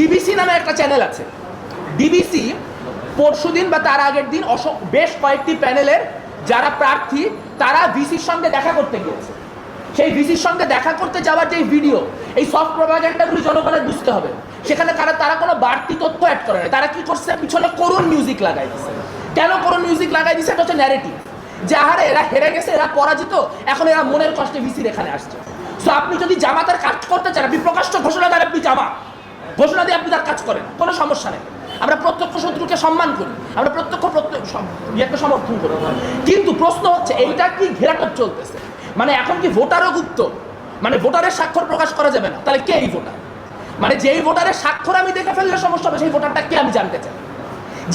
DBC নামে একটা channel আছে। ডিবিসি পরশুদিন বা তার আগের দিন বেশ কয়েকটি প্যানেলের যারা প্রার্থী, তারা ভিসির সঙ্গে দেখা করতে গিয়েছে। সেই ভিসির সঙ্গে দেখা করতে যাওয়ার যে ভিডিও, এই সফট প্রভাগেন্ডাগুলি জনগণের বুঝতে হবে। সেখানে তারা তারা কোনো বাড়তি তথ্য অ্যাড করে না। তারা কি করছে? পিছনে করুণ মিউজিক লাগাই দিচ্ছে কেন করুণ মিউজিক লাগাই দিচ্ছে এটা হচ্ছে ন্যারেটিভ যে, আহারে, এরা হেরে গেছে, এরা পরাজিত, এখন এরা মনের কষ্টে ভিসির এখানে আসছে। সো আপনি যদি জামাতের কাজ করতে চান, আপনি প্রকাশ্য ঘোষণা দেন আপনি জামা ঘোষণা দিয়ে আপনি তার কাজ করেন, কোনো সমস্যা নেই। আমরা প্রত্যক্ষ শত্রুকে সম্মান করি, আমরা প্রত্যক্ষ প্রত্যক্ষ ইয়েকে সমর্থন করি। কিন্তু প্রশ্ন হচ্ছে, এইটা কি ঘেরাটোপ চলতেছে? মানে এখন কি ভোটারও গুপ্ত? মানে ভোটারের স্বাক্ষর প্রকাশ করা যাবে না। তাহলে কে এই ভোটার? মানে যেই ভোটারের স্বাক্ষর আমি দেখে ফেললে সমস্যা হবে, সেই ভোটারটা কে আমি জানতে চাই?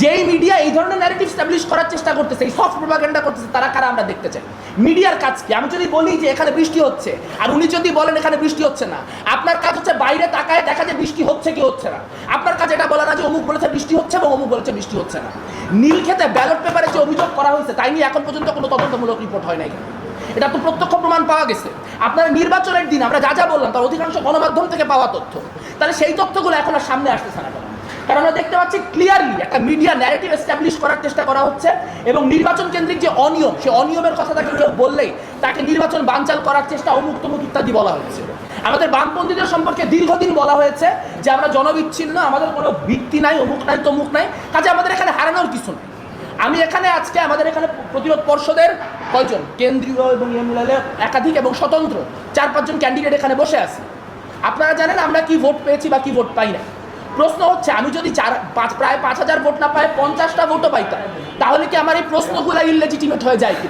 যেই মিডিয়া এই ধরনের ন্যারেটিভ স্টাবলিশ করার চেষ্টা করতেছে, এই সফট প্রোপাগান্ডা করতেছে, তারা কারা আমরা দেখতে চাই? মিডিয়ার কাজ কি? আমি যদি বলি যে এখানে বৃষ্টি হচ্ছে, আর উনি যদি বলেন এখানে বৃষ্টি হচ্ছে না, আপনার কাজ হচ্ছে বাইরে তাকায় দেখা যে বৃষ্টি হচ্ছে কি হচ্ছে না। আপনার কাজ এটা বলা না যে অমুক বলেছে বৃষ্টি হচ্ছে এবং অমুক বলেছে বৃষ্টি হচ্ছে না। নীল নীলক্ষেতে ব্যালট পেপারে যে অভিযোগ করা হয়েছে, তাই নিয়ে এখন পর্যন্ত কোনো তদন্তমূলক রিপোর্ট হয় নাই। এটা তো প্রত্যক্ষ প্রমাণ পাওয়া গেছে। আপনার নির্বাচনের দিন, আমরা যা যা বললাম, তার অধিকাংশ গণমাধ্যম থেকে পাওয়া তথ্য। তাহলে সেই তথ্যগুলো এখন আর সামনে আসতেছে না? কারণ আমরা দেখতে পাচ্ছি ক্লিয়ারলি একটা মিডিয়া ন্যারেটিভ এস্টাবলিশ করার চেষ্টা করা হচ্ছে এবং নির্বাচন কেন্দ্রিক যে অনিয়ম সেই অনিয়মের কথা তাকে কেউ বললেই তাকে নির্বাচন বানচাল করার চেষ্টা অমুক তমুক ইত্যাদি বলা হচ্ছে আমাদের বামপন্থীদের সম্পর্কে দীর্ঘদিন বলা হয়েছে যে আমরা জনবিচ্ছিন্ন, আমাদের কোনো ভিত্তি নাই, অমুক নাই, তমুক নাই, কাজে আমাদের এখানে হারানোর কিছু নেই। আমি এখানে আজকে আমাদের এখানে প্রতিরোধ পর্ষদের কয়জন? কেন্দ্রীয় এবং এমএলএ, একাধিক এবং স্বতন্ত্র চার পাঁচজন ক্যান্ডিডেট এখানে বসে আছে। আপনারা জানেন আমরা কি ভোট পেয়েছি বা কি ভোট পাই না প্রশ্ন হচ্ছে, আমি যদি চার, পাঁচ, প্রায় পাঁচ হাজার ভোট না পাই, পঞ্চাশটা ভোটও পাইতাম। তাহলে কি আমার এই প্রশ্নগুলো ইনলেজিটিমেট হয়ে যায় কি?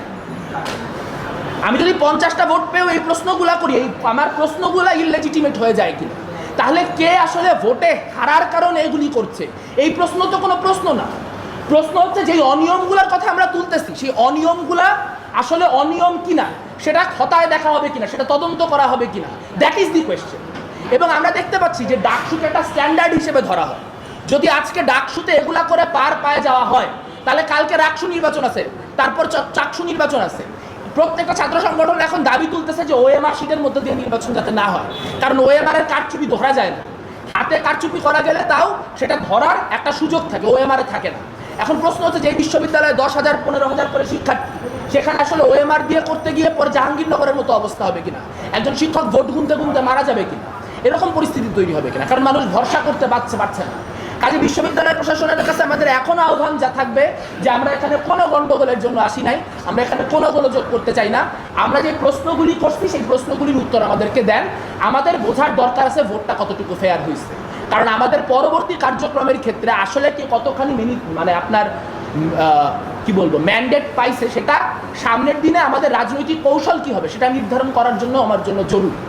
আমি যদি পঞ্চাশটা ভোট পেয়েও এই প্রশ্নগুলো করি, এই আমার প্রশ্নগুলা ইনলেজিটিমেট হয়ে যায় কিনা তাহলে কে আসলে ভোটে হারার কারণে এগুলি করছে? এই প্রশ্ন তো কোনো প্রশ্ন না। প্রশ্ন হচ্ছে যে অনিয়মগুলোর কথা আমরা তুলতেছি, সেই অনিয়মগুলা আসলে অনিয়ম কিনা, সেটা খতায় দেখা হবে কিনা, সেটা তদন্ত করা হবে কিনা? দ্যাট ইজ দি কোয়েশ্চেন এবং আমরা দেখতে পাচ্ছি যে ডাকসুকে একটা স্ট্যান্ডার্ড হিসেবে ধরা হয়। যদি আজকে ডাকসুতে এগুলা করে পার পায়ে যাওয়া হয়, তাহলে কালকে রাকসু নির্বাচন আছে, তারপর চাকসু নির্বাচন আছে। প্রত্যেকটা ছাত্র সংগঠন এখন দাবি তুলতেছে যে ওএমআর সিটের মধ্যে দিয়ে নির্বাচন যাতে না হয়, কারণ ওএমআর এর কারচুপি ধরা যায় না। হাতে কারচুপি করা গেলে তাও সেটা ধরার একটা সুযোগ থাকে, ওএমআর এ থাকে না। এখন প্রশ্ন হচ্ছে যে বিশ্ববিদ্যালয়ে দশ হাজার, পনেরো হাজার করে শিক্ষার্থী, সেখানে আসলে ওএমআর দিয়ে করতে গিয়ে পরে জাহাঙ্গীরনগরের মতো অবস্থা হবে কিনা? একজন শিক্ষক ভোট গুনতে গুনতে মারা যাবে কিনা? এরকম পরিস্থিতি তৈরি হবে কিনা? কারণ মানুষ ভরসা করতে পারছে পারছে না। কাজে বিশ্ববিদ্যালয় প্রশাসনের কাছে আমাদের এখনও আহ্বান যা থাকবে যে আমরা এখানে কোনো গন্ডগোলের জন্য আসি নাই, আমরা এখানে কোনো গোলযোগ করতে চাই না। আমরা যে প্রশ্নগুলি করছি, সেই প্রশ্নগুলির উত্তর আমাদেরকে দেন। আমাদের বোঝার দরকার আছে ভোটটা কতটুকু ফেয়ার হয়েছে। কারণ আমাদের পরবর্তী কার্যক্রমের ক্ষেত্রে আসলে কি কতখানি মিনিট মানে আপনার কি বলব ম্যান্ডেট পাইছে সেটা সামনের দিনে আমাদের রাজনৈতিক কৌশল কি হবে সেটা নির্ধারণ করার জন্য আমার জন্য জরুরি।